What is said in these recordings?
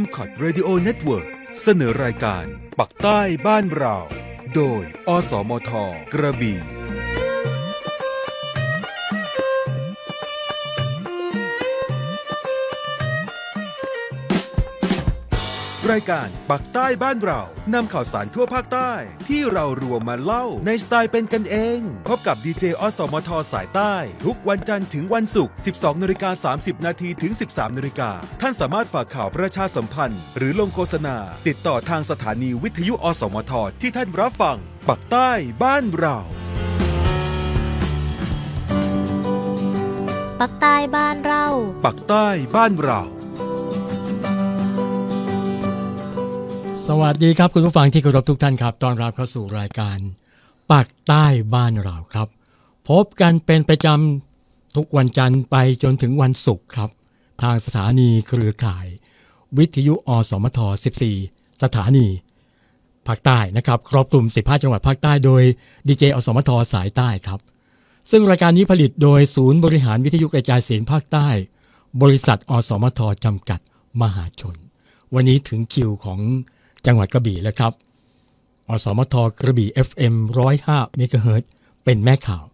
m c o t Radio Network เสนอรายการ ปักใต้บ้านเรา โดย อสมท กระบี่ รายการปักใต้บ้านเรานำข่าวสารทั่วภาคใต้ ที่เรารวมมาเล่าในสไตล์เป็นกันเอง พบกับดีเจอสมทสายใต้ ทุกวันจันทร์ถึงวันศุกร์ 12นาฬิกา30 นาทีถึง 13นาฬิกาท่านสามารถฝากข่าวประชาสัมพันธ์ หรือลงโฆษณา ติดต่อทางสถานีวิทยุอสมทที่ท่านรับฟัง ปักใต้บ้านเรา ปักใต้บ้านเรา ปักใต้บ้านเรา สวัสดีครับคุณผู้ฟังที่เคารพทุกท่านครับตอนรับเข้าสู่รายการปากใต้บ้านเราครับ พบกันเป็นประจำทุกวันจันทร์ไปจนถึงวันศุกร์ครับ ทางสถานีเครือข่าย วิทยุอสมท 14 สถานีภาคใต้นะครับ ครอบคลุม 15 จังหวัดภาคใต้โดยดีเจอสมทสายใต้ครับ ซึ่งรายการนี้ผลิตโดยศูนย์บริหารวิทยุกระจายเสียงภาคใต้ บริษัทอสมทจำกัดมหาชน วันนี้ถึงคิวของ จังหวัดกระบี่แล้วครับ อสมทกระบี่ FM 105เมกะเฮิรตเป็นแม่ข่าว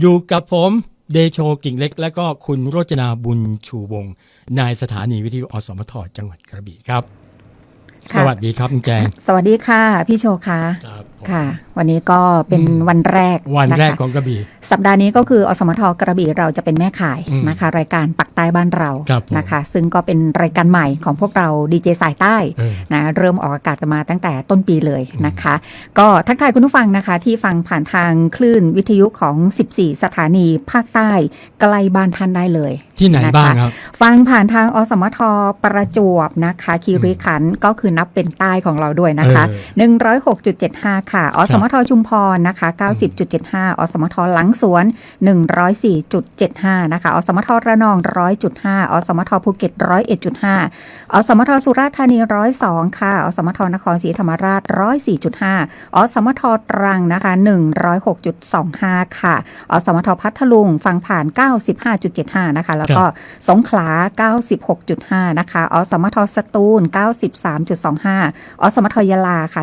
อยู่กับผมเดโชกิ่งเล็ก และก็คุณโรจนาบุญชูวงนายสถานีวิทยุอสมทจังหวัดกระบี่ครับ สวัสดีครับคุณแจงสวัสดีค่ะพี่โชคะครับผมค่ะ วันนี้ก็เป็นวันแรกวันแรกะคะของกระบี่สัปดาห์นี้ก็คืออสมทกระบี่เราจะเป็นแม่ขายอืมนะคะ รายการปักใต้บ้านเราครับผมนะคะ ซึ่งก็เป็นรายการใหม่ของพวกเราดีเจสายใต้เออนะเริ่มออกอากาศกันมาตั้งแต่ต้นปีเลยนะคะ ก็ทักทายคุณผู้ฟังนะคะ ที่ฟังผ่านทางคลื่นวิทยุของ 14 สถานีภาคใต้ใกล้บ้านท่านได้เลย ที่ไหนนะคะบ้างครับ ฟังผ่านทางอสมทประจวบนะคะคีรีขันธ์ก็คือนับเป็นใต้ของเราด้วยนะคะเออ106.75 ค่ะ อสมทชุมพรนะคะ 90.75 อสมทหลังสวน 104.75 นะคะ อสมทระนอง 100.5 อสมทภูเก็ต 101.5 อสมทสุราษฎร์ธานี 102 ค่ะ อสมทนครศรีธรรมราช 104.5 อสมทตรังนะคะ 106.25 ค่ะ อสมทพัทลุงฟังผ่าน 95.75 นะคะ แล้วก็สงขลา 96.5 นะคะ อสมทสตูล93.25 อสมทยาลาค่ะ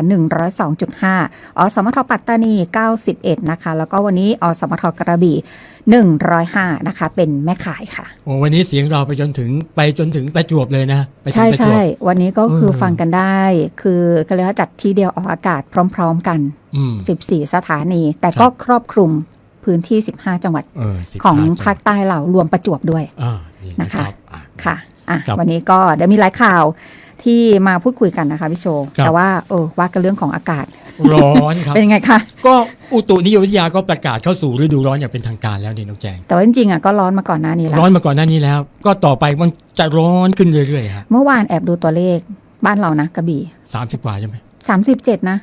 102.5 อสมทปัตตานี 91 นะคะ แล้วก็วันนี้อสมทกระบี่ 105 นะคะ เป็นแม่ขายค่ะ โอ้วันนี้เสียงเราไปจนถึงไปจนถึงประจวบเลยนะไปถึงใช่ประจวใช่บวันนี้ก็คือเออฟังกันได้ คือเขาเรียกว่าจัดที่เดียวออกอากาศพร้อม ๆ กันอืม14 สถานี แต่ครับก็ครอบคลุมพื้นที่ 15 จังหวัดเออสิบของห้ภาคใต้เรารวมประจวบด้วยอ่านี่นะนะคะครับอะค่ะอะครับวันนี้ก็เดี๋ยวมีหลายข่าว ที่มาพูดคุยกันนะคะพี่โชว์ครับ แต่ว่าเออว่ากันเรื่องของอากาศ ร้อนครับ เป็นยังไงคะ ก็อุตุนิยมวิทยาก็ประกาศเข้าสู่ฤดูร้อนอย่างเป็นทางการแล้วนี่น้องแจง แต่ว่าจริงๆอะก็ร้อนมาก่อนหน้านี้แล้ว ร้อนมาก่อนหน้านี้แล้ว ก็ต่อไปมันจะร้อนขึ้นเรื่อยๆฮะเมื่อวานแอบดูตัวเลขบ้านเรานะกระบี่สามสิบกว่าใช่ไหม37นะ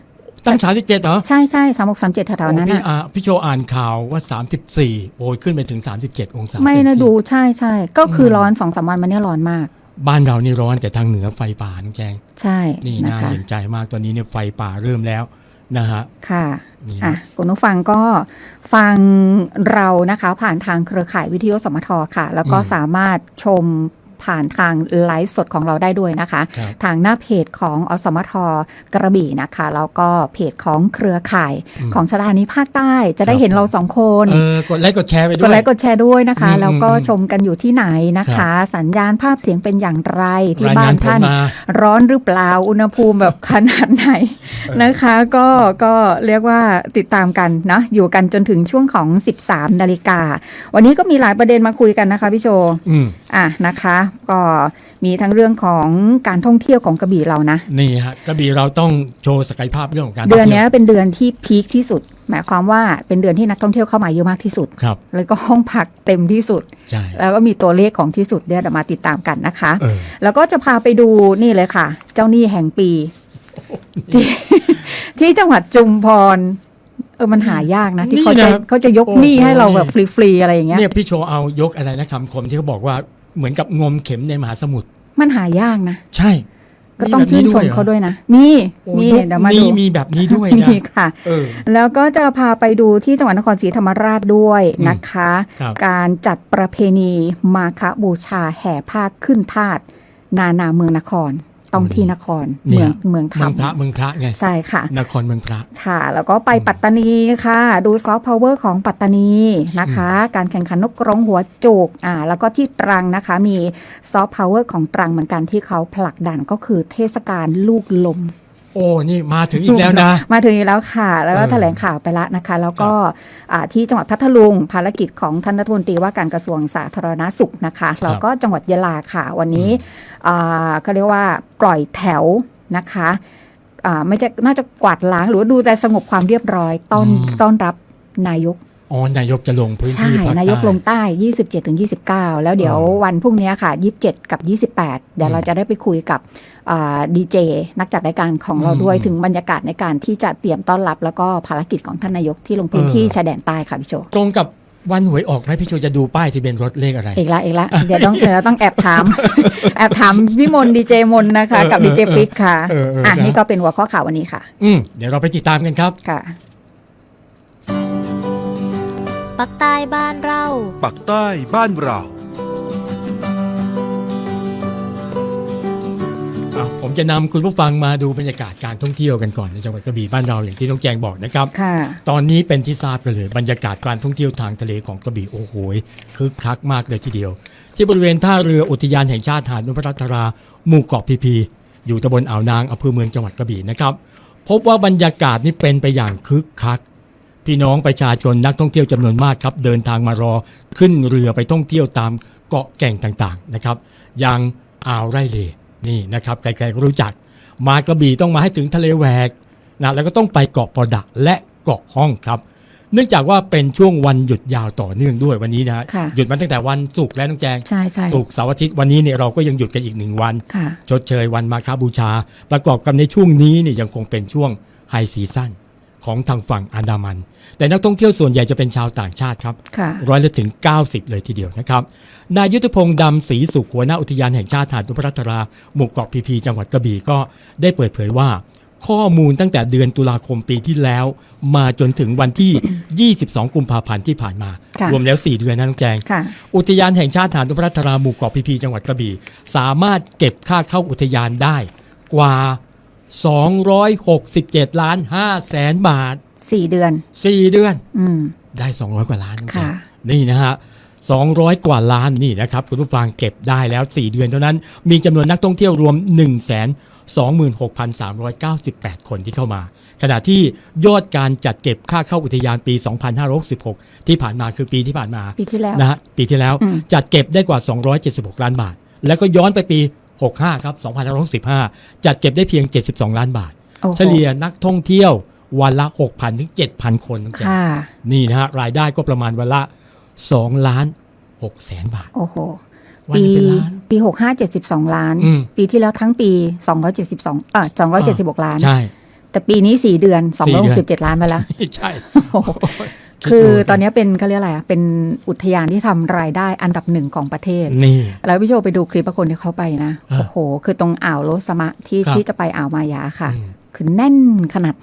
ตั้งสามสิบเจ็ดเหรอใช่ใช่สามหกสามเจ็ดแถวๆนั้นโอ้พี่อะอ่าพี่โชว์อ่านข่าวว่าสามสิบสี่โอ้ยขึ้นไปถึงสามสิบเจ็ดองศาไม่นะเซลเซียส ดูใช่ใช่ก็คือร้อนสองสามวันมาเนี่ยร้อนมาก บ้านเรานี่ร้อนแต่ทางเหนือไฟป่าน้องแจงใช่นี่นะน่าคะเห็นใจมากตอนนี้เนี่ยไฟป่าเริ่มแล้วนะฮะค่ะนี่อะคุณผู้ฟังก็ฟังเรานะคะ ผ่านทางเครือข่ายวิทยุสมทค่ะ แล้วก็อืมสามารถชม ผ่านทางไลฟ์สดของเราได้ด้วยนะคะครับทางหน้าเพจของอสมทกระบี่นะคะ แล้วก็เพจของเครือข่ายอืมของสถานีภาคใต้จะได้ครับเห็นเราสองคนเออกดไลค์กดแชร์ไปด้กวดยไลค์กดแชร์ด้วยนะคะอืมแล้วก็อืมชมกันอยู่ที่ไหนนะคะ สัญญาณภาพเสียงเป็นอย่างไรที่รายบ้างานนผลท่านมาร้อนหรือเปล่าอุณหภูมิแบบขนาดไหนนะคะ ก็ก็เรียกว่าติดตามกันนะอยู่กันจนถึงช่วงของ 13 นาฬิกา วันนี้ก็มีหลายประเด็นมาคุยกันนะคะพี่โช อืมอะนะคะก็มีทั้งเรื่องของการท่องเที่ยวของกระบี่เรานะ นี่ฮะกระบี่เราต้องโชว์ศักยภาพเรื่องของการเดือนท่งเนี้ที่ยเป็นเดือนที่พีคที่สุด หมายความว่าเป็นเดือนที่นักท่องเที่ยวเข้ามาเยอะมากที่สุด ครับ แล้วก็ห้องพักเต็มที่สุด ใช่ แล้วก็มีตัวเลขของที่สุดเดี๋ยวเรามาติดตามกันนะคะ เออ แล้วก็จะพาไปดูนี่เลยค่ะ เจ้าหนี้แห่งปี ที่ ที่จังหวัดจุมพร เออมันหายากนะ ที่เขาจะเขาจะยกหนี้ให้เราแบบฟรีๆอะไรอย่างเงี้ย เนี่ยพี่โชว์เอายกอะไรนะคำคมที่เขาบอกว่า เหมือนกับงมเข็มในมหาสมุทรมันหายากนะ ใช่ ก็ต้องชื่นชมเขาด้วยนะ มีโอ้มียุคเดี๋ยวมานี้ดูมีแบบนี้ด้วยนะมีค่ะเออแล้วก็จะพาไปดูที่จังหวัดนครศรีธรรมราชด้วยนะคะครับการจัดประเพณีมาคบูชาแห่ผ้าขึ้นทาตนานาเมืองนคร ต้องที่นครเนี่เมือยงเมืองธรเมืรองมพระเมืองพระไงใช่ค่ะ นครเมืองพระค่ะ แล้วก็ไปปัตตานีค่ะ ดูซอฟต์พาวเวอร์ของปัตตานีนะคะ การแข่งขันนกกรงหัวจุกอ่าแล้วก็ที่ตรังนะคะมีซอฟต์พาวเวอร์ของตรังเหมือนกันที่เขาผลักดันก็คือเทศกาลลูกลม โอ้นี่มาถึงอีกแล้วนะ มาถึงอีกแล้วค่ะ แล้วก็เออแถลงข่าวไปแล้วนะคะ แล้วก็อ่าที่จังหวัดพัทลุงภารกิจของท่านรัฐมนตรีว่าการกระทรวงสาธารณาสุขนะคะแล้วก็จังหวัดยะลาค่ะวันนี้อ่าเขาเรียกว่าปล่อยแถวนะคะอ่าไม่จะน่าจะกวาดล้างหรือว่าดูแต่สงบความเรียบร้อยต้อนอืมต้อนรับนายก อ๋อนายกจะลงพื้นใช่ที่ภาคนายกใต้ลงใต้ 27ถึง29 แล้วเดี๋ยวเออวันพรุ่งนี้ค่ะ 27 กับ 28 เดี๋ยวอืมเราจะได้ไปคุยกับดีเจนักจัดรายการของเราด้วยอืมถึงบรรยากาศในการที่จะเตรียมต้อนรับ แล้วก็ภารกิจของท่านนายกที่ลงพื้นที่เออชายแดนใต้ค่ะพี่โจตรงกับวันหวยออกไหมพี่ชูจะดูป้ายทะเบียนรถเลขอะไรเอกละเอกละเดี๋ยวต้องเดี๋ยวต้องแอบถาม แอบถามพี่มนดีเจมนนะคะเออกับดีเจปิ๊กค่ะเออเอออะนะนี่ก็เป็นหัวข้อข่าววันนี้ค่ะ อืมเดี๋ยวเราไปติดตามกันครับค่ะ ปักใต้บ้านเรา ปักใต้บ้านเราอะผมจะนำคุณผู้ฟังมาดูบรรยากาศการท่องเที่ยวกันก่อนในจังหวัดกระบี่บ้านเราอย่างที่น้องแจงบอกนะครับ ค่ะ ตอนนี้เป็นที่ทราบกันเลยบรรยากาศการท่องเที่ยวทางทะเลของกระบี่โอ้โหคึกคักมากเลยทีเดียว ที่บริเวณท่าเรืออุทยานแห่งชาติหาดนพรัตราหมู่เกาะพีพี อยู่ตำบลอ่าวนางอำเภอเมืองจังหวัดกระบี่นะครับ พบว่าบรรยากาศนี่เป็นไปอย่างคึกคัก พี่น้องประชาชนนักท่องเที่ยวจำนวนมากครับเดินทางมารอขึ้นเรือไปท่องเที่ยวตามเกาะแก่งต่างๆนะครับอย่างอ่าวไร่เลนี่นะครับใครๆก็รู้จัก มากระบี่ต้องมาให้ถึงทะเลแหวกนะแล้วก็ต้องไปเกาะปอดะและเกาะห้องครับ เนื่องจากว่าเป็นช่วงวันหยุดยาวต่อเนื่องด้วยวันนี้นะฮะค่ะหยุดมาตั้งแต่วันศุกร์และน้องแจงใช่ใช่ศุกร์เสาร์อาทิตย์วันนี้เนี่ยเราก็ยังหยุดกันอีกหนึ่งวันค่ะชดเชยวันมาคาบูชา ประกอบกับในช่วงนี้เนี่ยยังคงเป็นช่วงไฮซีซั่นของทางฝั่งอันดามัน แต่นักท่องเที่ยวส่วนใหญ่จะเป็นชาวต่างชาติครับค่ะร้อยละถึง 90 เลยทีเดียวนะครับนายยุทธพงศ์ดำศรีสุขหัวหน้าอุทยานแห่งชาติหาดนพรัตราหมู่เกาะพีพีจังหวัดกระบี่ก็ได้เปิดเผยว่า ข้อมูลตั้งแต่เดือนตุลาคมปีที่แล้ว มาจนถึงวันที่ 22 กุมภาพันธ์ที่ผ่านมาค่ะรวมแล้ว 4 เดือนนะน้องแจงค่ะอุทยานแห่งชาติหาดนพรัตราหมู่เกาะพีพีจังหวัดกระบี่สามารถเก็บค่าเข้าอุทยานได้กว่า 267 ล้าน5แสนบาท สี่เดือน4เดือน อืม ได้ 200 กว่าล้านน้องแจงค่ะ นี่นะฮะ200 กว่าล้านนี่นะครับคุณผู้ฟังเก็บได้แล้ว 4 เดือนเท่านั้น มีจำนวนนักท่องเที่ยวรวม1 2 6 3 9 8 คนที่เข้ามา ขณะที่ยอดการจัดเก็บค่าเข้าอุทยานปี 2566 ที่ผ่านมาคือปีที่ผ่านมาปีที่แล้วนะฮะปีที่แล้วอืมจัดเก็บได้กว่า 276 ล้านบาท แล้วก็ย้อนไปปี 65 ครับ 2565 จัดเก็บได้เพียง 72 ล้านบาทโอ้โหเฉลี่ยนักท่องเที่ยว วันละ 6,000 ถึง 7,000 คนน้องแจ๊คค่ะนี่นะฮะรายได้ก็ประมาณวันละ 2 ล้าน6แสนบาท โอ้โหวันปีละเป็นล้านปีหกห้าเจ็ดสิบสองล้านอืมปีที่แล้วทั้งปีสองร้อยเจ็ดสิบสองอ่าสองร้อยเจ็ดสิบหกล้าน ใช่ แต่ปีนี้สี่เดือนสองสี่ร้อยเดืหอนกสิบเจ็ดล้านไปแล้ว ใช่โอ้โหคิดคือดูตอนนี้เป็นเขาเรียกอะไรอะ เป็นอุทยานที่ทำรายได้อันดับหนึ่งของประเทศ นี่ แล้วพี่โจไปดูคลิปบางคนที่เขาไปนะอ่าโอ้โห คือตรงอ่าวโลสมะที่ครับที่จะไปอ่าวมายาค่ะอืม คือแน่นขนาด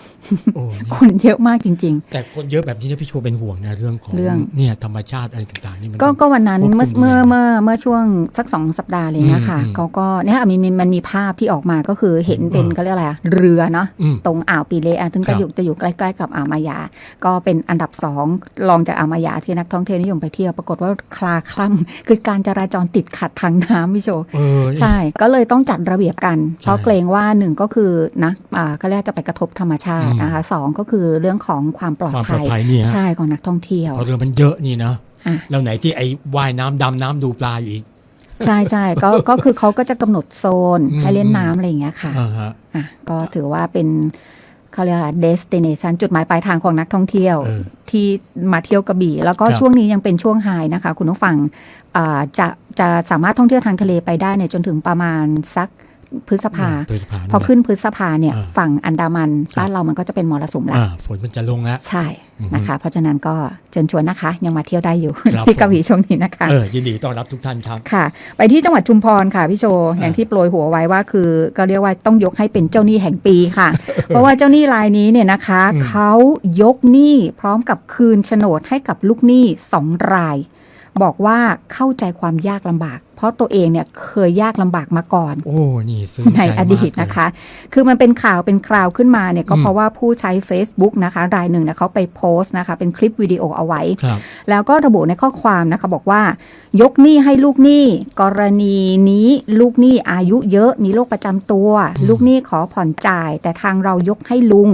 โอ้นี่คนเยอะมากจริงแต่คนเยอะแบบนี้นะพี่โชเป็นห่วงนะเรื่องของเรื่องเนี่ยธรรมชาติอะไรต่างๆนี่มันๆก็ก็วันนั้นควบคุมเมื่อยังไงเมื่อเมื่อเมื่อช่วงสักสองสัปดาห์อะไรเงี้ยค่ะอืมอืมเขาก็เนี่ยมันมีมันมีภาพที่ออกมาก็คือเห็นเป็นเออเขาเรียกอะไรอะเรือเนาะอืมตรงอ่าวปีเลอะซึ่งครัก็บอยู่จะอยู่ใกล้ๆกับอ่าวมายา ก็เป็นอันดับสองรองจากอ่าวมายาที่นักท่องเที่ยวนิยมไปเที่ยวปรากฏว่าคลาคล่ำคือการจราจรติดขัดทางน้ำพี่โจเออใช่ก็เลยต้องจัดระเบียบกัน เพราะใช่เกรงว่าหนึ่งก็คือนะอ่าก็เรียกจะไปกระทบธรรมชาติอืมนะคะสองก็คือเรื่องของความปลอดความปลภัอดยภัยเนี่ยใช่ของนักท่องเที่ยวเพราะเรือมันเยอะนี่นะอะแล้วไหนที่ไอ้ว่ายน้ำดำน้ำดูปลาอยู่อีกใช่ใช่ก็ก็คือเขาก็จะกำหนดโซนอืมให้เล่นน้ำอะไรอย่างเงี้ยค่ะอ่าฮะอะก็ถือว่าเป็นเขาเรียกอะไร destination จุดหมายปลายทางของนักท่องเที่ยวเออที่มาเที่ยวกระบี่ แล้วก็ครับช่วงนี้ยังเป็นช่วงไฮนะคะ คุณผู้ฟังอ่าจะจะสามารถท่องเที่ยวทางทะเลไปได้เนี่ยจนถึงประมาณสัก พฤษภาพฤษภา พอขึ้นพฤษภาเนี่ยอ่าฝั่งอันดามันครับบ้านเรามันก็จะเป็นมรสุมแล้วอ่าฝนมันจะลงแล้วใช่อือฮึนะคะ เพราะฉะนั้นก็เชิญชวนนะคะ ยังมาเที่ยวได้อยู่ครับที่ผมกระบี่ช่วงนี้นะคะเออยินดีต้อนรับทุกท่านครับค่ะ ไปที่จังหวัดชุมพรค่ะพี่โจอย่างที่โปรยหัวไว้ว่าคือก็เรียกว่าต้องยกให้เป็นเจ้าหนี้แห่งปีค่ะ เพราะว่าเจ้าหนี้รายนี้เนี่ยนะคะอืมเขายกหนี้พร้อมกับคืนโฉนดให้กับลูกหนี้สองราย บอกว่าเข้าใจความยากลำบาก เพราะตัวเองเนี่ยเคยยากลำบากมาก่อน โอ้นี่ซึ้งในใจอดีตมากเลยนะคะ คือมันเป็นข่าวเป็นคราวขึ้นมาเนี่ยก็อืมเพราะว่าผู้ใช้ Facebook นะคะรายหนึ่งเนี่ยเขาไปโพสต์นะคะ เป็นคลิปวิดีโอเอาไว้ครับแล้วก็ระบุในข้อความนะคะบอกว่า ยกหนี้ให้ลูกหนี้กรณีนี้ลูกหนี้อายุเยอะมีโรคประจำตัวอืมลูกหนี้ขอผ่อนจ่าย แต่ทางเรายกให้ลุง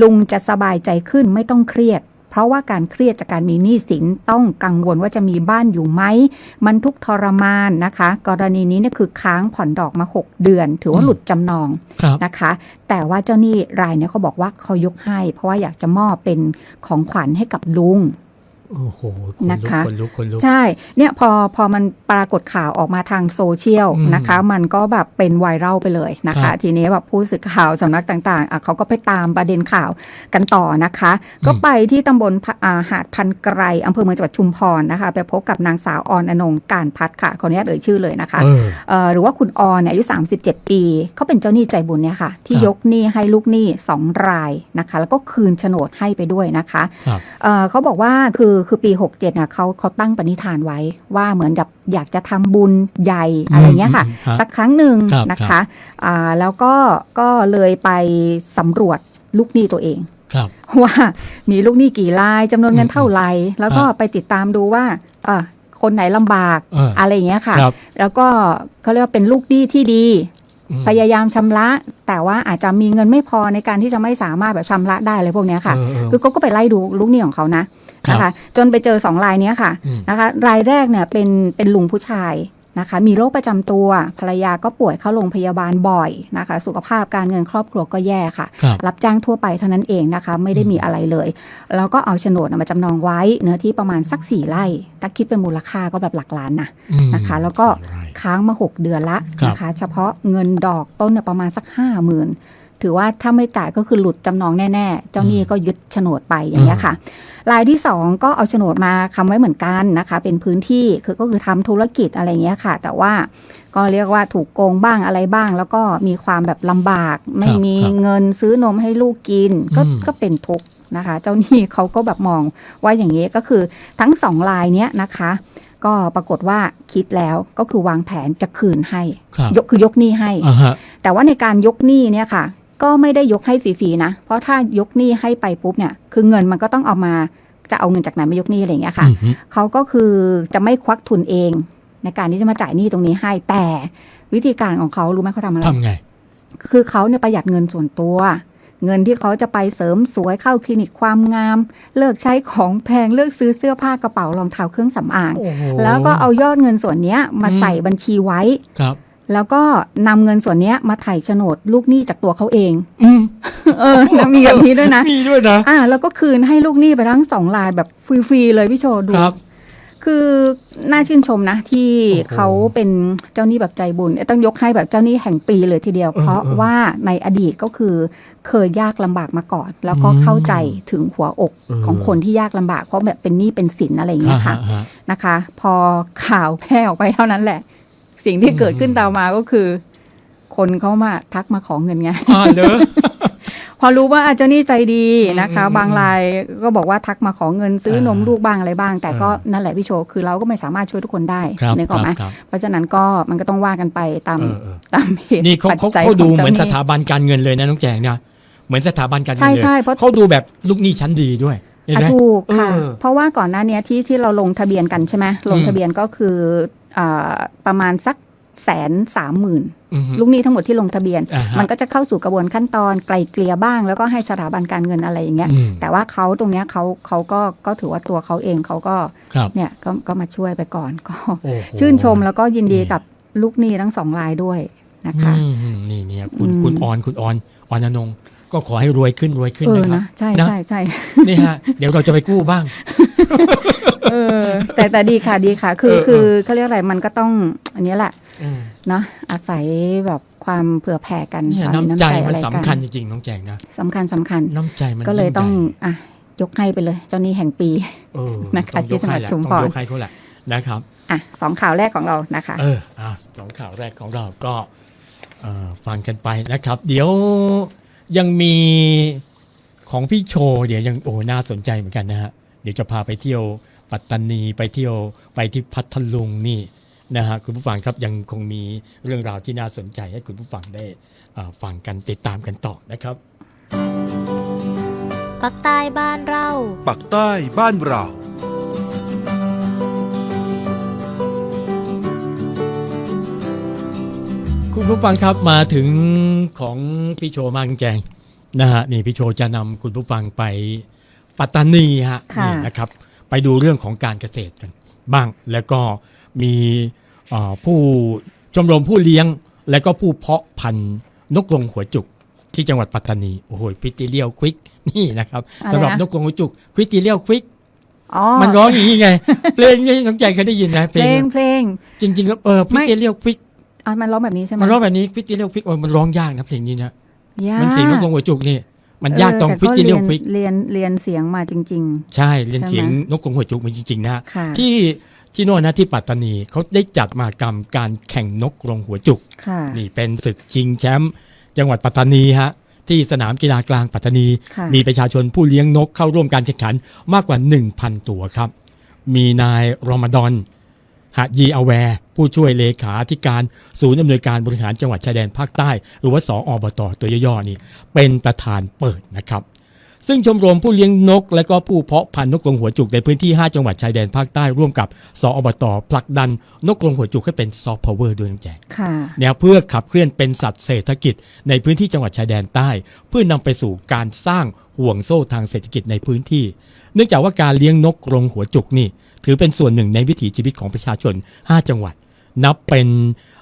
ลุงจะสบายใจขึ้นไม่ต้องเครียด เพราะว่าการเครียดจากการมีหนี้สินต้องกังวลว่าจะมีบ้านอยู่ไหม มันทุกข์ทรมานนะคะ กรณีนี้เนี่ยคือค้างผ่อนดอกมา 6 เดือน ถือว่าหลุดจำนองครับนะคะ แต่ว่าเจ้าหนี้รายเนี่ยเขาบอกว่าเขายกให้ เพราะว่าอยากจะมอบเป็นของขวัญให้กับลุง โอ้โหคนลุกนะคะคนลุกคนลุกใช่เนี่ยพอพอมันปรากฏข่าวออกมาทางโซเชียลอืมนะคะ มันก็แบบเป็นไวรัลไปเลยนะครัคะบทีนี้แบบผู้สื่อข่าวสำนักต่างๆอะเขาก็ไปตามประเด็นข่าวกันต่อนะคะอืมก็ไปที่ตำบลพะอ่าหาดพันไกรอำเภอเมืองจังหวัดชุมพรนะคะ ไปพบกับนางสาวออนอนงการพัดค่ะขออนุญาตเอ่ยชื่อเลยนะคะเออเอ่อหรือว่าคุณออนเนี่ยอายุ 37 ปีเขาเป็นเจ้าหนี้ใจบุญเนี่ยค่ะที่ครับยกหนี้ให้ลูกหนี้สองรายนะคะ แล้วก็คืนโฉนดให้ไปด้วยนะคะครับเอ่อเขาบอกว่าคือคือปี 67เนี่ยเขาเขาตั้งปณิธานไว้ว่าเหมือนกับอยากจะทำบุญใหญ่อะไรเงี้ยค่ะอืมครับสักครั้งหนึ่งครับนะครัคะบอ่าแล้วก็ก็เลยไปสำรวจลูกหนี้ตัวเอง ครับ ว่ามีลูกหนี้กี่รายจำนวนเงินเท่าไหร่แล้วก็ครับไปติดตามดูว่าเอ่อคนไหนลำบากเอออ อะไรอย่างเงี้ยค่ะ ครับแล้วก็เขาเรียกว่าเป็นลูกหนี้ที่ดี อืมพยายามชำระ แต่ว่าอาจจะมีเงินไม่พอในการที่จะไม่สามารถแบบชำระได้อะไรพวกเนี้ยค่ะ เออเออ คือเขาก็ไปไล่ดูลูกหนี้ของเขานะครับ นะคะจนไปเจอสองรายเนี้ยค่ะอืมนะคะรายแรกเนี่ยเป็นเป็นลุงผู้ชายนะคะมีโรคประจำตัวภรรยาก็ป่วยเข้าโรงพยาบาลบ่อยนะคะ สุขภาพการเงินครอบครัวก็แย่ค่ะครับรับจ้างทั่วไปเท่านั้นเองนะคะ ไม่ได้มีอะไรเลย แล้วก็เอาโฉนดมาจำนองไว้ เนื้อที่ประมาณสักสี่ไร่ถ้าคิดเป็นมูลค่าก็แบบหลักล้านนะอืมนะคะ แล้วก็สี่ไร่ค้างมา 6 เดือนละครับนะคะ เฉพาะเงินดอกต้นเนี่ยประมาณสัก5 0,000 ถือว่าถ้าไม่จ่ายก็คือหลุดจำนองแน่ ๆ เจ้าหนี้ก็ยึดโฉนดไปอย่างนี้ยค่ะรายที่ 2 ก็เอาโฉนดมาคำไว้เหมือนกันนะคะ เป็นพื้นที่คือก็คือทำธุรกิจอะไรเงี้ยค่ะ แต่ว่าก็เรียกว่าถูกโกงบ้างอะไรบ้าง แล้วก็มีความแบบลำบาก ไม่ครับมีครับเงินซื้อนมให้ลูกกิน ก็อืมก็เป็นทุกข์นะคะ เจ้าหนี้เขาก็แบบมองว่าอย่างนี้ก็คือทั้งสองรายเนี้ยนะคะ ก็ปรากฏว่าคิดแล้วก็คือวางแผนจะคืนให้ครับยกคือยกหนี้ให้อ่าฮะแต่ว่าในการยกหนี้เนี่ยค่ะ ก็ไม่ได้ยกให้ฟรีๆนะ เพราะถ้ายกหนี้ให้ไปปุ๊บเนี่ย คือเงินมันก็ต้องเอามาจะเอาเงินจากไหนมายกหนี้อะไรอย่างเงี้ยค่ะอืมฮึเขาก็คือจะไม่ควักทุนเอง ในการที่จะมาจ่ายหนี้ตรงนี้ให้ แต่วิธีการของเขารู้ไหมเขาทำอะไรทำไง คือเขาเนี่ยประหยัดเงินส่วนตัว เงินที่เขาจะไปเสริมสวยเข้าคลินิกความงาม เลิกใช้ของแพงเลิกซื้อเสื้อผ้ากระเป๋ารองเท้าเครื่องสำอางโอ้โหแล้วก็เอายอดเงินส่วนเนี้ยมาอืมใส่บัญชีไว้ครับ แล้วก็นำเงินส่วนเนี้ยมาถ่ายโฉนดลูกหนี้จากตัวเขาเอง อืมเออนะมีแบบนี้ด้วยนะมีด้วยนะอ่าแล้วก็คืนให้ลูกหนี้ไปทั้งสองรายแบบฟรีๆเลยพี่โชดูครับคือน่าชื่นชมนะ ที่โอ้โหเขาเป็นเจ้าหนี้แบบใจบุญ ต้องยกให้แบบเจ้าหนี้แห่งปีเลยทีเดียวเออเพราะเออว่าในอดีตก็คือเคยยากลำบากมาก่อน แล้วก็อืมเข้าใจถึงหัวอกเออของคนที่ยากลำบากเพราะแบบเป็นหนี้เป็นสินอะไรอย่างเงี้ยค่ะอ่าฮะนะคะ พอข่าวแพร่ออกไปเท่านั้นแหละ สิ่งที่เกิดขึ้นตามมาก็คือ คนเขามาทักมาขอเงินไงอ่าเนอะพอรู้ว่าอาเจ้าหนี้ใจดีนะคะอืมบางรายก็บอกว่าทักมาขอเงินซื้อนมอ่าลูกบ้างอะไรบ้าง แต่ก็อ่านั่นั่นแหละพี่โชว์คือเราก็ไม่สามารถช่วยทุกคนได้ครับนึกออกไหมครับเพราะฉะนั้นก็มันก็ต้องว่ากันไปตามเออเออตามเหตุนี่เขาปัจเขาจัยเขาดูของเหจ้มือนสหถาบันการเงินเลยนะน้องแจงนะเหมือนสถาบันการเงินใช่เลยใช่เพราะเขาดูแบบลูกหนี้ชั้นดีด้วยเห็น อะไหมถูกค่ะ เออ เพราะว่าก่อนหน้าเนี้ยที่ที่เราลงทะเบียนกันใช่ไหมลงอืมทะเบียนก็คืออ่าประมาณสักแสนสามหมื่นอืมฮึลูกหนี้ทั้งหมดที่ลงทะเบียน อ่าฮะ มันก็จะเข้าสู่กระบวนขั้นตอนไกลเกลี่ยบ้าง แล้วก็ให้สถาบันการเงินอะไรอย่างเงี้ย อืมแต่ว่าเขาตรงเนี้ยเขาเขาก็ก็ถือว่าตัวเขาเองเขาก็ครับเนี่ยก็ก็มาช่วยไปก่อนก็ โอ้โห ชื่นชมแล้วก็ยินดีนี่กับลูกหนี้ทั้งสองรายด้วยนะคะอืมอืมนี่เนี่ยคุณอืมคุณออนคุณออนออนอนง ก็ขอให้รวยขึ้นรวยขึ้นเออนะครับนะใช่นะใช่ใช่นี่ฮะ เดี๋ยวเราจะไปกู้บ้าง เออ แต่แต่ดีค่ะดีค่ะ คือเออเออ คือเขาเรียกอะไรมันก็ต้องอันนี้แหละอืมเนาะอาศัยแบบความเผื่อแผ่กันเนี่ยความมีน้ำใจมันอะไรสำคัญจริงๆน้องแจงนะสำคัญสำคัญ น้ำใจมันก็เลยงใหญ่ต้องอะยกให้ไปเลย เจ้าหนี้แห่งปี เออนะคะต้องยกที่จังหวัดให้แหละชุมพร ต้องยกให้เขาแหละนะครับ อะสองข่าวแรกของเรานะคะ เอออะสองข่าวแรกของเราก็เอ่อฟังกันไปนะครับ เดี๋ยว ยังมีของพี่โชว์เดี๋ยวยังโอ้น่าสนใจเหมือนกันนะฮะเดี๋ยวจะพาไปเที่ยวปัตตานีไปเที่ยวไปที่พัทลุงนี่นะฮะคุณผู้ฟังครับยังคงมีเรื่องราวที่น่าสนใจให้คุณผู้ฟังได้อ่าฟังกันติดตามกันต่อนะครับปักใต้บ้านเรา ปักใต้บ้านเรา คุณผู้ฟังครับมาถึงของพี่โชมังแจงนะฮะนี่พี่โชจะนำคุณผู้ฟังไปปัตตานีฮะค่ะ นี่นะครับ ไปดูเรื่องของการเกษตรกันบ้าง แล้วก็มีเอ่อผู้ชมรมผู้เลี้ยง และก็ผู้เพาะพันธุ์นกกรงหัวจุกที่จังหวัดปัตตานีโอ้โหพิติเลียวควิกนี่นะครับอะไรนะ สำหรับนกกรงหัวจุกควิติเลียวควิกอ๋อมันร้องอย่างนี้ไง เพลงนี้น้องแจงเคยได้ยินนะเพเพลลงงเพลง จริงๆแล้วเออพิไม่ ติเลียวควิก อะมันร้องแบบนี้ใช่ไหมมันร้องแบบนี้พิติเลียวควิกโอ้ยมันร้องยากนะเพลงนี้นะยากมันเสียงนกกรงหัวจุกนี่มันยากตรงเออพิแต่ติเลียวก็ควิกเรียนเรียนเสียงมาจริงใช่เรียนใช่ไหมเสียงนกกรงหัวจุกมันจริงๆนะค่ะที่ที่โน่นนะที่ปัตตานีเขาได้จัดมากรรมการแข่งนกกรงหัวจุกๆค่ะนี่เป็นศึกชิงแชมป์จังหวัดปัตตานีฮะที่สนามกีฬากลางปัตตานีค่ะมีประชาชนผู้เลี้ยงนกเข้าร่วมการแข่งขันมากกว่า 1,000 ตัวครับ มีนายรอมฎอน หะยีอาแวร์ผู้ช่วยเลขาธิการศูนย์อำนวยการบริหารจังหวัดชายแดนภาคใต้ หรือว่าสออบตตัวย่อๆนี่เป็นประธานเปิดนะครับซึ่งชมรมผู้เลี้ยงนก และก็ผู้เพาะพันธุ์นกกรงหัวจุกในพื้นที่ 5 จังหวัดชายแดนภาคใต้ร่วมกับสออบตผลักดันนกกรงหัวจุกให้เป็นซอฟต์พาวเวอร์ด้วยน้องแจงค่ะแนวเพื่อขับเคลื่อนเป็นสัตว์เศรษฐกิจในพื้นที่จังหวัดชายแดนใต้ เพื่อนำไปสู่การสร้างห่วงโซ่ทางเศรษฐกิจในพื้นที่ เนื่องจากว่าการเลี้ยงนกกรงหัวจุกนี่ ถือเป็นส่วนหนึ่งในวิถีชีวิตของประชาชน 5 จังหวัด นับเป็น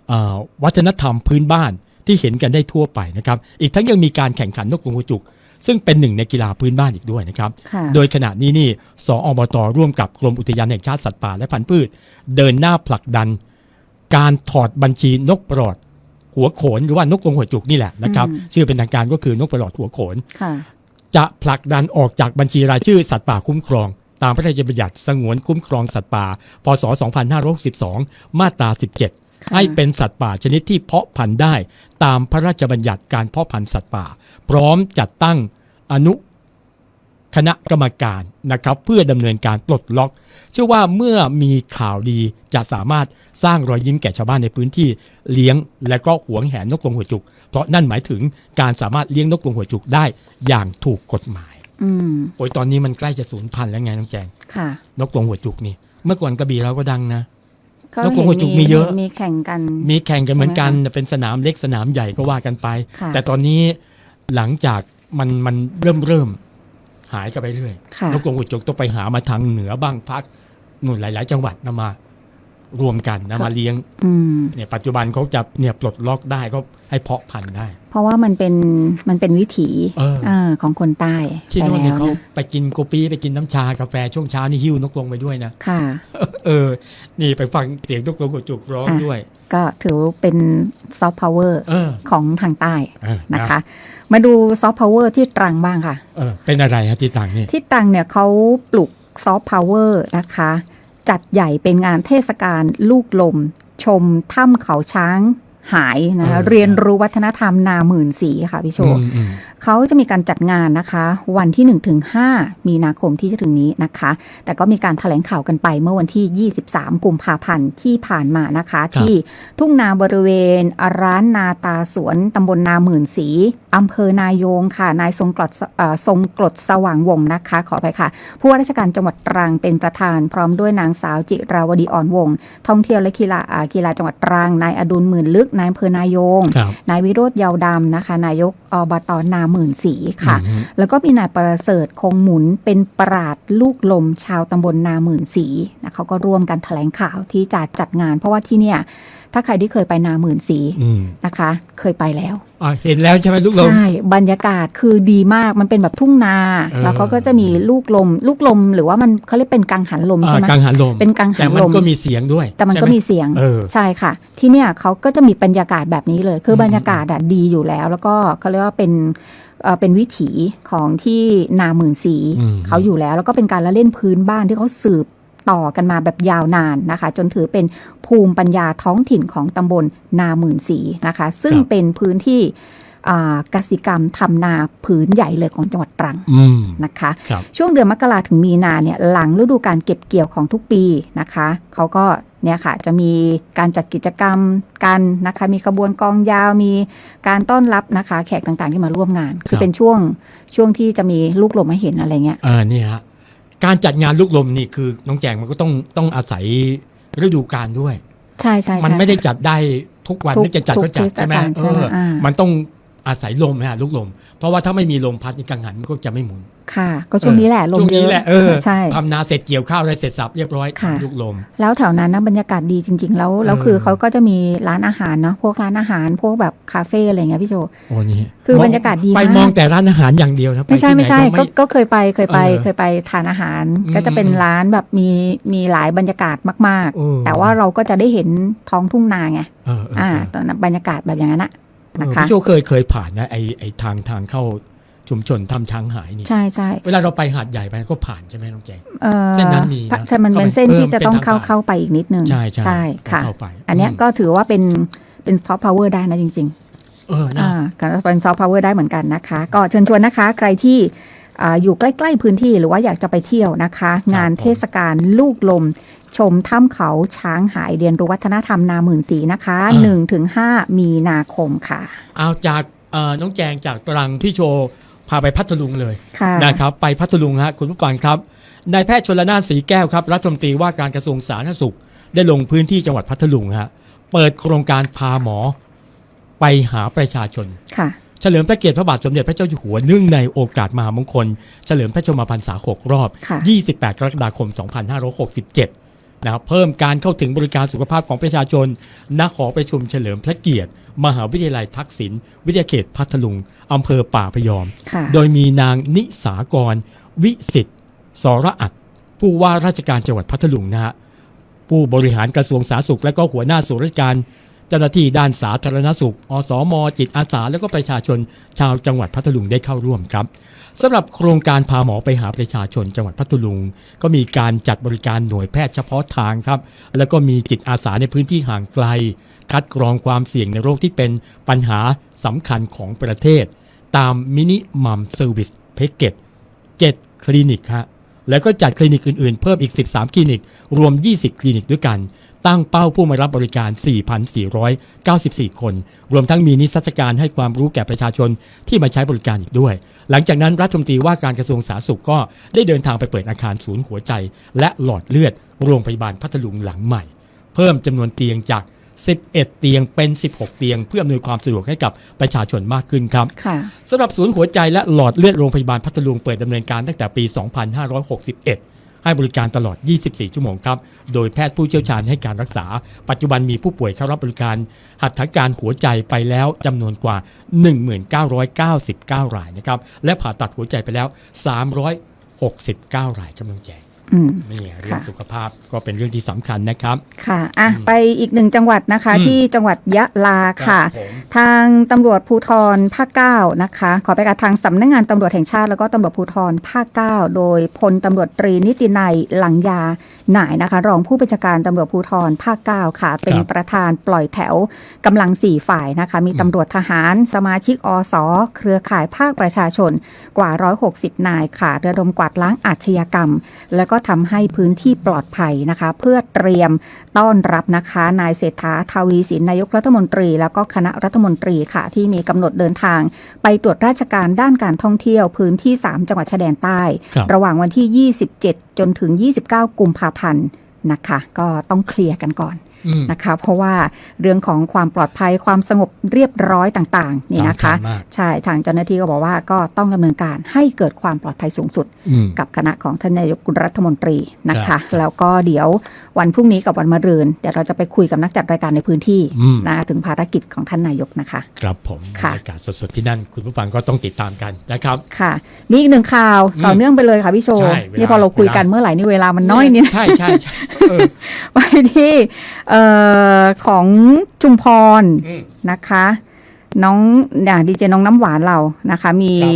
เอ่อวัฒนธรรมพื้นบ้านที่เห็นกันได้ทั่วไปนะครับ อีกทั้งยังมีการแข่งขันนกกรงหัวจุก ซึ่งเป็นหนึ่งในกีฬาพื้นบ้านอีกด้วยนะครับค่ะโดยขณะนี้นี่สออบตร่วมกับกรมอุทยานแห่งชาติสัตว์ป่าและพันธุ์พืช เดินหน้าผลักดัน การถอดบัญชีนกปลอดหัวโขนหรือว่านกกรงหัวจุกนี่แหละนะครับอืมชื่อเป็นทางการก็คือนกปลอดหัวโขนค่ะ จะผลักดันออกจากบัญชีรายชื่อสัตว์ป่าคุ้มครอง ตามพระราชบัญญัติสงวนคุ้มครองสัตว์ป่า พศ 2562 มาตรา 17 ให้เป็นสัตว์ป่าชนิดที่เพาะพันธุ์ได้ ตามพระราชบัญญัติการเพาะพันธุ์สัตว์ป่า พร้อมจัดตั้งอนุ คณะกรรมการนะครับเพื่อดำเนินการปลดล็อก เชื่อว่าเมื่อมีข่าวดีจะสามารถสร้างรอยยิ้มแก่ชาวบ้านในพื้นที่เลี้ยง และก็หวงแหนนกกรงหัวจุก เพราะนั่นหมายถึงการสามารถเลี้ยงนกกรงหัวจุกได้อย่างถูกกฎหมายอืมโอ้ยตอนนี้มันใกล้จะสูญพันธุ์แล้วไงน้องแจงค่ะนกกรงหัวจุกนี่ เมื่อก่อนกระบี่เราก็ดังนะก็นกกรงหัวจุกมีเยอะมีแข่งกัน มีแข่งกันเหมือนกันใช่ไหมเป็นสนามเล็กสนามใหญ่ก็ว่ากันไปค่ะแต่ตอนนี้หลังจากมันมันเริ่มเริ่ม หายกันไปเรื่อยค่ะนกกรงหัวจุกต้องไปหามาทางเหนือบ้างพักนู่นหลาย ๆ จังหวัดนำมา รวมกันนะมาเลี้ยงอืมเนี่ยปัจจุบันเขาจะเนี่ยปลดล็อกได้ก็ให้เพาะพันธุ์ได้ เพราะว่ามันเป็นมันเป็นวิถีเออเออของคนใต้ที่ไปโน่นเนี่ยแล้วเขานะไปกินโกปีไปกินน้ำชากาแฟช่วงเช้านี่หิ้วนกกรงไปด้วยนะค่ะ เออ นี่ไปฟังเสียงนกกรงหัวจุกร้องอะด้วย ก็ถือเป็นซอฟต์พาวเวอร์เออของทางใต้เออนะคะ มาดูซอฟต์พาวเวอร์ที่ตรังบ้างค่ะเออเป็นอะไรฮะที่ต่างนี่ที่ตรังเนี่ยเขาปลุกซอฟต์พาวเวอร์นะคะ จัดใหญ่เป็นงานเทศกาลลูกลม ชมถ้ำเขาช้างหายนะคะเรียนรู้วัฒนธรรมนาหมื่นสีค่ะพี่โชอืมอืม เขาจะมีการจัดงานนะคะ วันที่1ถึง5มีนาคมที่จะถึงนี้นะคะ แต่ก็มีการแถลงข่าวกันไปเมื่อวันที่ 23 กุมภาพันธ์ที่ผ่านมานะคะ ที่ทุ่งนาบริเวณ ร้านนาตาสวนตำบลนาหมื่นสีอำเภอนายงค่ะ นายทรงกรดเอ่อทรงกรดสว่างวงศ์นะคะ ขอไปค่ะ ผู้ว่าราชการจังหวัดตรังเป็นประธานพร้อมด้วยนางสาวจิราวดีอ่อนวงศ์ท่องเที่ยวและกีฬาอ่ากีฬาจังหวัดตรังนายอดุลหมื่นลึกนายอำเภอนายงครับนายวิโรธเยาวดำนะคะ นายกอบตนาหมื่นสีค่ะอืมแล้วก็มีนายประเสริฐคงหมุนเป็นปราดลูกลมชาวตำบลนาหมื่นสีนะเขาก็ร่วมกันแถลงข่าวที่จะจัดงาน เพราะว่าที่เนี่ย ถ้าใครที่เคยไปนาหมื่นสีอืมนะคะ เคยไปแล้ว อะเห็นแล้วใช่ไหมลูกลม ใช่บรรยากาศคือดีมากมันเป็นแบบทุ่งนา เออ แล้วเขาก็จะมีลูกลม ลูกลมหรือว่ามันเขาเรียกเป็นกังหันลมใช่ไหมอ่ากังหันลม เป็นกังหัแต่นมันลมก็มีเสียงด้วยแต่มันก็ใช่ไหมีเสียง เออ ใช่ค่ะ ที่เนี่ยเขาก็จะมีบรรยากาศแบบนี้เลย คือม บรรยากาศอะดีอยู่แล้ว แล้วก็เขาเรียกว่าเป็นเอ่อเป็นวิถีของที่นาหมื่นสีอืม เขาอยู่แล้ว แล้วก็เป็นการละเล่นพื้นบ้านที่เขาสืบ ต่อกันมาแบบยาวนานนะคะ จนถือเป็นภูมิปัญญาท้องถิ่นของตำบลนาหมื่นสีนะคะ ซึ่งเป็นพื้นที่อ่ากสิกรรมทำนาผืนใหญ่เลยของจังหวัดตรังอืมนะคะครับช่วงเดือนมกราถึงมีนาเนี่ยหลังฤดูการเก็บเกี่ยวของทุกปีนะคะ เขาก็เนี่ยค่ะจะมีการจัดกิจกรรมกันนะคะ มีขบวนกองยาวมีการต้อนรับนะคะ แขกต่างๆที่มาร่วมงาน คือเป็นช่วงช่วงที่จะมีลูกลมให้เห็นอะไรเงี้ยเออนี่ฮะ การจัดงานลูกลมนี่คือน้องแจงมันก็ต้องต้องอาศัยฤดูกาลด้วย ใช่ใช่ใช่มันไม่ได้จัดได้ทุกวันทุกที่จะจัดทุกก็จัดเทศใช่ไหมกาลใช่ไหมเอออามันต้อง อาศัยลมฮะลูกลม เพราะว่าถ้าไม่มีลมพัดนี่กังหันมันก็จะไม่หมุน ค่ะ ก็ช่วงนี้แหละลมช่วงเยนี้อะแหละเออใช่ทำนาเสร็จเกี่ยวข้าวอะไรเสร็จสับเรียบร้อยค่ะลูกลม แล้วแถวนั้นนะบรรยากาศดีจริง ๆ แล้วแล้วเออคือเขาก็จะมีร้านอาหารเนาะพวกร้านอาหารพวกแบบคาเฟ่อะไรเงี้ยพี่โจโอ้นี่คือบรรยากาศดีไปมากมองแต่ร้านอาหารอย่างเดียวนะปไม่ใช่ที่หนไม่ใช่ก็ก็ก็เคยไปเคยไปเออเคยไปทานอาหารอืมก็จะเป็นร้านแบบมีมีหลายบรรยากาศมากเออๆแต่ว่าเราก็จะได้เห็นท้องทุ่งนาไงเออเอออ่าเออตอนนั้นบรรยากาศแบบอย่างนั้นอะเออ นะคะพี่โจเคยเคยผ่านนะไอไอทางทางเข้าชุมชนทำช้างหายนี่ใช่ใช่เวลาเราไปหาดใหญ่ไปก็ผ่านใช่ไหมน้องแจงเออเส้นนั้นมีนะใช่มันเป็นเข้าไปเส้นที่เออจะต้องเป็นทางเข้าผ่านเข้าไปอีกนิดนึง ใช่ใช่ค่ะเข้าไปอันเนี้ยอืมก็ถือว่าเป็นเป็นซอฟต์พาวเวอร์ได้นะจริง ๆ เออนะอ่าก็เป็นซอฟต์พาวเวอร์ได้เหมือนกันนะคะ ก็เชิญชวนนะคะ ใครที่อ่าอยู่ใกล้ ๆ พื้นที่หรือว่าอยากจะไปเที่ยวนะคะ งานเทศกาลลูกลม ชมถ้ำเขาช้างหายเรียนรู้วัฒนธรรมนาหมื่นสีนะคะอ่า1-5 มีนาคมค่ะ เอาจากเอ่อน้องแจงจากตรังพี่โชว์พาไปพัทลุงเลยค่ะนะครับไปพัทลุงฮะคุณผู้ฟังครับนายแพทย์ชนละนานสีแก้วครับ รัฐมนตรีว่าการกระทรวงสาธารณสุข ได้ลงพื้นที่จังหวัดพัทลุงฮะเปิดโครงการพาหมอ ไปหาประชาชนค่ะเฉลิมพระเกียรติพระบาทสมเด็จพระเจ้าอยู่หัวเนื่องในโอกาสมหามงคล เฉลิมพระชนมพรรษา6รอบค่ะ28 กรกฎาคม 2567 นะครับเพิ่มการเข้าถึงบริการสุขภาพของประชาชนณหอประชุมเฉลิมพระเกียรติ มหาวิทยาลัยทักษิณวิทยาเขตพัทลุงอำเภอป่าพยอมค่ะโดยมีนางนิสากร วิสิทธิ์สรอัดผู้ว่าราชการจังหวัดพัทลุงนะฮะผู้บริหารกระทรวงสาธารณสุข และก็หัวหน้าส่วนราชการเจ้าหน้าที่ด้านสาธารณสุข อสมจิตอาสา และก็ประชาชนชาวจังหวัดพัทลุงได้เข้าร่วมครับ สำหรับโครงการพาหมอไปหาประชาชนจังหวัดพัทลุง ก็มีการจัดบริการหน่วยแพทย์เฉพาะทางครับ แล้วก็มีจิตอาสาในพื้นที่ห่างไกล คัดกรองความเสี่ยงในโรคที่เป็นปัญหาสำคัญของประเทศ ตามมินิมัมเซอร์วิสแพ็กเกจ7คลินิกฮะแล้วก็จัดคลินิกอื่นๆ เพิ่มอีก 13 คลินิก รวม 20 คลินิกด้วยกัน ตั้งเป้าผู้มารับบริการ 4,494 คน รวมทั้งมีนิทรรศการให้ความรู้แก่ประชาชนที่มาใช้บริการอีกด้วย หลังจากนั้นรัฐมนตรีว่าการกระทรวงสาธารณสุขก็ได้เดินทางไปเปิดอาคารศูนย์หัวใจ และหลอดเลือดโรงพยาบาลพัทลุงหลังใหม่ เพิ่มจำนวนเตียงจาก 11 เตียงเป็น 16 เตียง เพื่ออำนวยความสะดวกให้กับประชาชนมากขึ้นครับค่ะสำหรับศูนย์หัวใจและหลอดเลือดโรงพยาบาลพัทลุงเปิดดำเนินการตั้งแต่ปี 2561 ให้บริการตลอด 24 ชั่วโมงครับ โดยแพทย์ผู้เชี่ยวชาญให้การรักษา ปัจจุบันมีผู้ป่วยเข้ารับบริการ หัตถการหัวใจไปแล้วจำนวนกว่า 1999รายนะครับ และผ่าตัดหัวใจไปแล้ว 369 รายกำลังแจง นี่เรื่องค่ะสุขภาพก็เป็นเรื่องที่สำคัญนะครับ ค่ะอะไปอีกหนึ่งจังหวัดนะคะอืมที่จังหวัดยะลาค่ะผมทางตำรวจภูธรภาค9นะคะ ขอไปกับทางสำนักงานตำรวจแห่งชาติ แล้วก็ตำรวจภูธรภาค9โดยพลตำรวจตรีนิตินัยหลังยา หน่ายนะคะ รองผู้บัญชาการตำรวจภูธรภาค 9 ค่ะ เป็นครับประธานปล่อยแถวกำลัง 4 ฝ่ายนะคะ มีตำรวจทหาร สมาชิกอสเครือข่ายภาคประชาชนกว่า 160 นายค่ะระดมกวาดล้างอาชญากรรม แล้วก็ทำให้พื้นที่ปลอดภัยนะคะ เพื่อเตรียมต้อนรับนะคะ นายเศรษฐาทวีสินนายกรัฐมนตรี แล้วก็คณะรัฐมนตรีค่ะ ที่มีกำหนดเดินทาง ไปตรวจราชการด้านการท่องเที่ยวพื้นที่ 3 จังหวัดชายแดนใต้ครับระหว่างวันที่ 27 จนถึง 29 กุมภาพันธ์นะคะ ก็ต้องเคลียร์กันก่อน นะคะ เพราะว่าเรื่องของความปลอดภัยความสงบเรียบร้อยต่างๆนี่นะคะสำญมากใช่ทางเจ้าหน้าที่ก็บอกว่าก็ต้องดำเนินการให้เกิดความปลอดภัยสูงสุดอืมกับคณะของท่านนายกรัฐมนตรีนะครัคะบแล้วก็เดี๋ยววันพรุ่งนี้กับวันมะรืนเดี๋ยวเราจะไปคุยกับนักจัดรายการในพื้นที่อืมนะถึงภารกิจของท่านนายกนะคะ ครับผมค่ะบรรยากาศสดๆที่นั่นคุณผู้ฟังก็ต้องติดตามกันนะครับค่ะ มีอีกหนึ่งข่าวอืมต่อเนื่องไปเลยค่ะพี่โชใช่เวลานี่พอเราคุยกันเวลาเมื่อไหร่นี่เวลามันน้อยนิดใช่ใช่ใช่เออไปที่เอ่อของชุมพรอืม นะคะ น้องอย่างดีเจน้องน้ำหวานเรานะคะ มีครับ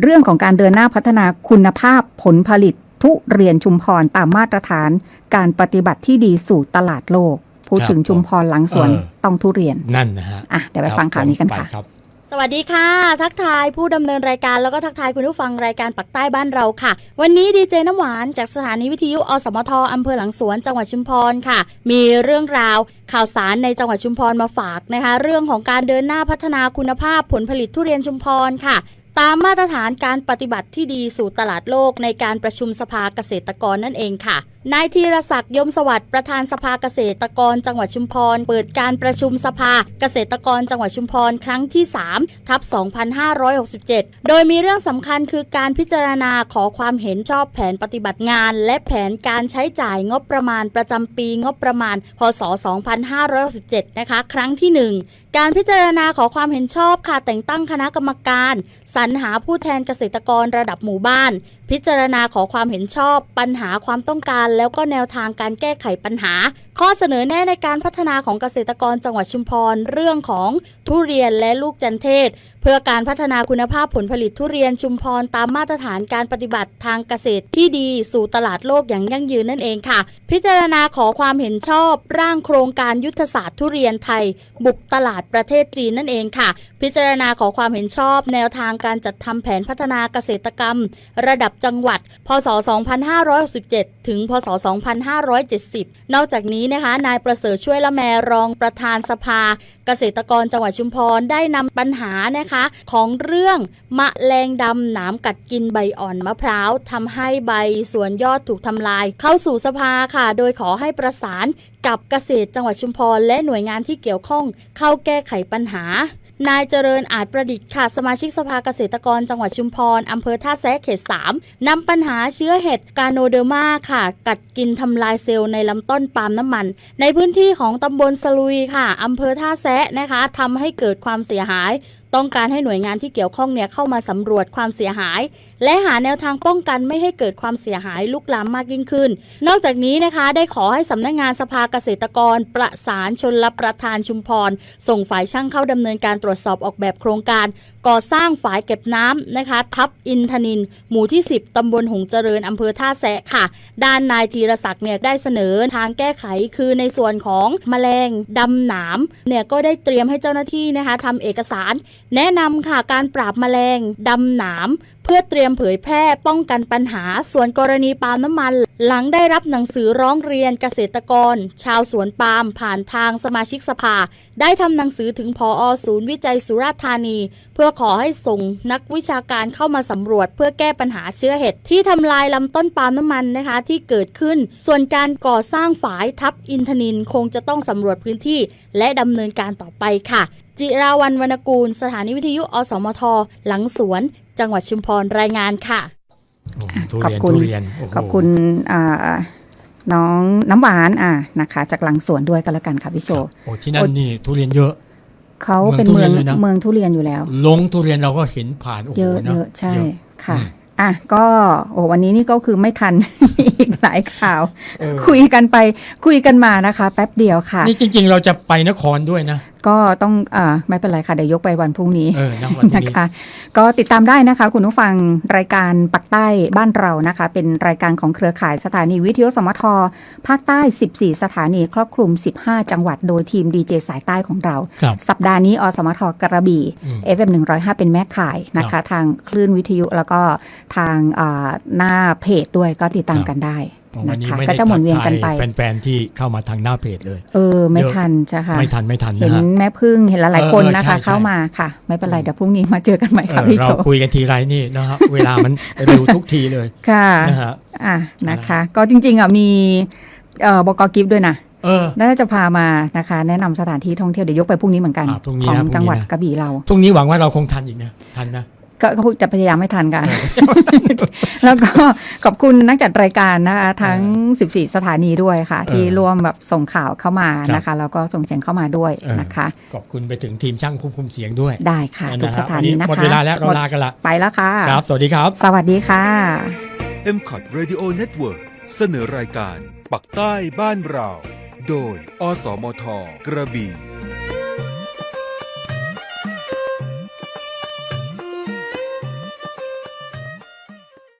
เรื่องของการเดินหน้าพัฒนาคุณภาพผลผลิตทุเรียนชุมพรตามมาตรฐานการปฏิบัติที่ดีสู่ตลาดโลก พูดครับถึงชุมพรหลังสวนเออ ต้องทุเรียน นั่นนะฮะอะ เดี๋ยวไปฟังข่าวนี้กันค่ะรับ สวัสดีค่ะ ทักทายผู้ดำเนินรายการแล้วก็ทักทายคุณผู้ฟังรายการปักใต้บ้านเราค่ะ วันนี้ดีเจน้ำหวานจากสถานีวิทยุอสมทอำเภอหลังสวนจังหวัดชุมพรค่ะ มีเรื่องราวข่าวสารในจังหวัดชุมพรมาฝากนะคะ เรื่องของการเดินหน้าพัฒนาคุณภาพผลผลิตทุเรียนชุมพรค่ะตามมาตรฐานการปฏิบัติที่ดีสู่ตลาดโลกในการประชุมสภาเกษตรกรนั่นเองค่ะนายธีรศักดิ์ยมสวัสดิ์ประธานสภาเกษตรกรจังหวัดชุมพร เปิดการประชุมสภาเกษตรกรจังหวัดชุมพร ครั้งที่ 3 ทับ 2567 โดยมีเรื่องสำคัญคือการพิจารณาขอความเห็นชอบแผนปฏิบัติงาน และแผนการใช้จ่ายงบประมาณประจำปีงบประมาณ พศ 2567 นะคะ ครั้งที่ 1 การพิจารณาขอความเห็นชอบค่ะแต่งตั้งคณะกรรมการ สรรหาผู้แทนเกษตรกรระดับหมู่บ้าน พิจารณาขอความเห็นชอบปัญหาความต้องการ แล้วก็แนวทางการแก้ไขปัญหา ข้อเสนอแน่ในการพัฒนาของเกษตรกรจังหวัดชุมพร เรื่องของทุเรียนและลูกจันเทศ เพื่อการพัฒนาคุณภาพผลผลิตทุเรียนชุมพรตามมาตรฐานการปฏิบัติทางเกษตรที่ดีสู่ตลาดโลกอย่างยั่งยืนนั่นเองค่ะ พิจารณาขอความเห็นชอบ ร่างโครงการยุทธศาสตร์ทุเรียนไทย บุกตลาดประเทศจีนนั่นเองค่ะ พิจารณาขอความเห็นชอบ แนวทางการจัดทำแผนพัฒนาเกษตรกรรม ระดับจังหวัด พศ 2567ถึง พศ 2570 นอกจากนี้นะคะ นายประเสริฐช่วยละแมรองประธานสภา เกษตรกรจังหวัดชุมพรได้นำปัญหานะคะ ของเรื่องมะแรงดำหนามกัดกินใบอ่อนมะพร้าวทำให้ใบสวนยอดถูกทำลาย เข้าสู่สภาค่ะ โดยขอให้ประสานกับเกษตรจังหวัดชุมพร และหน่วยงานที่เกี่ยวข้องเข้าแก้ไขปัญหา นายเจริญอาจประดิษฐ์ค่ะสมาชิกสภาเกษตรกรจังหวัดชุมพรอำเภอท่าแซะเขต 3นำปัญหาเชื้อเห็ดกาโนเดอร์มาค่ะ กัดกินทำลายเซลล์ในลำต้นปาล์มน้ำมัน ในพื้นที่ของตำบลสลุยค่ะอำเภอท่าแซะนะคะทำให้เกิดความเสียหาย ต้องการให้หน่วยงานที่เกี่ยวข้องเนี่ยเข้ามาสำรวจความเสียหาย และหาแนวทางป้องกันไม่ให้เกิดความเสียหายลุกลามมากยิ่งขึ้น นอกจากนี้นะคะได้ขอให้สำนักงานสภาเกษตรกร ประสานชนรับประทานชุมพร ส่งฝ่ายช่างเข้าดำเนินการตรวจสอบออกแบบโครงการ ก่อสร้างฝายเก็บน้ำนะคะ ทับอินทนิน หมู่ที่ 10ตำบลหงเจริญอำเภอท่าแซะค่ะ ด้านนายธีรศักดิ์เนี่ยได้เสนอทางแก้ไขคือในส่วนของแมลงดำหนามเนี่ยก็ได้เตรียมให้เจ้าหน้าที่นะคะทำเอกสาร แนะนำค่ะการปราบแมลงดำหนามเพื่อเตรียมเผยแพร่ป้องกันปัญหา ส่วนกรณีปาล์มน้ำมัน หลังได้รับหนังสือร้องเรียนเกษตรกร ชาวสวนปาล์มผ่านทางสมาชิกสภา ได้ทำหนังสือถึงพออศูนย์วิจัยสุราษฎร์ธานี เพื่อขอให้ส่งนักวิชาการเข้ามาสำรวจ เพื่อแก้ปัญหาเชื้อเห็ดที่ทำลายลำต้นปาล์มน้ำมันนะคะที่เกิดขึ้น ส่วนการก่อสร้างฝายทับอินทนินคงจะต้องสำรวจพื้นที่ และดำเนินการต่อไปค่ะ จิราวันวรรณกูล สถานีวิทยุอสมท หลังสวน จังหวัดชุมพรรายงานค่ะโอ้ทุขอบเรียนคุณทุเรียนโโหขอบคุณอ่าน้องน้ำหวานอะนะคะ จากหลังสวนด้วยกันแล้วกันค่ะพี่โชครับโอ้ที่นั่นนี่ทุเรียนเยอะเขาเป็นเมืเมือองงทุเรียนเลยนะเมืองทุเรียนอยู่แล้ว ลงทุเรียนเราก็เห็นผ่านโอ้โหเยอะนะเยอะใช่เยอะค่ะอืมอะก็โอ้วันนี้นี่ก็คือไม่ทันอีกหลายข่าวเออคุยกันไปคุยกันมานะคะ แป๊บเดียวค่ะ นี่จริง ๆ เราจะไปนครด้วยนะก็ต้องอ่าไม่เป็นไรค่ะ เดี๋ยวยกไปวันพรุ่งนี้เออนครพรุ่งนะนี้คะ ก็ติดตามได้นะคะ คุณผู้ฟังรายการปักใต้บ้านเรานะคะ เป็นรายการของเครือข่ายสถานีวิทยุสมทภาคใต้ 14 สถานีครอบคลุม 15 จังหวัดโดยทีมดีเจสายใต้ของเราครับสัปดาห์นี้อสมทกระบี่อืม FM 105 เป็นแม่ข่ายนะครัคะบทางคลื่นวิทยุแล้วก็ทางอ่าหน้าเพจด้วยก็ติดตามครับกันได้ วันะนนี้คะไม่ก็ได้จะหมุนเวียนกันไปทัทายแฟนๆที่เข้ามาทางหน้าเพจเลย เออ ไม่เยอะทันใช่ค่ะไม่ทันไม่ทันเห็นะนฮะแม่พึ่งเห็นหลายๆคนเออนะคะใช่ใช่เข้ามาค่ะ ไม่เป็นไรอืมเดี๋ยวพรุ่งนี้มาเจอกันใหม่เอค่ะอพี่โจเราคุยกันทีไรนี่นะฮะเวลามันเร็วทุกทีเลยค่ะนะฮะอะนะคะ ก็จริงๆอะมีเอ่อบกกิฟด้วยนะเออน่าจะพามานะคะ แนะนำสถานที่ท่องเที่ยวเดี๋ยวยกไปพรุ่งนี้เหมือนกันอะพรุ่งนี้ของนะพรุ่งนี้จังหวัดนะกระบี่เราพรุ่งนี้หวังว่าเราคงทันอีกนะทันนะ ก็ก็จะพยายามไม่ทันกัน แล้วก็ขอบคุณนักจัดรายการนะคะทั้ง 14 สถานีด้วยค่ะเออที่ร่วมแบบส่งข่าวเข้ามาครับนะคะ แล้วก็ส่งเสียงเข้ามาด้วยเออนะคะ ขอบคุณไปถึงทีมช่างควบคุมเสียงด้วย ได้ค่ะทุกฮสถานีวันะคะหมดเวลาแล้วเราหมดลากันละไปแล้วค่ะครับ สวัสดีครับ สวัสดีค่ะ m c o t Radio Network เสนอรายการ ปักใต้บ้านเรา โดย อสมท กระบี่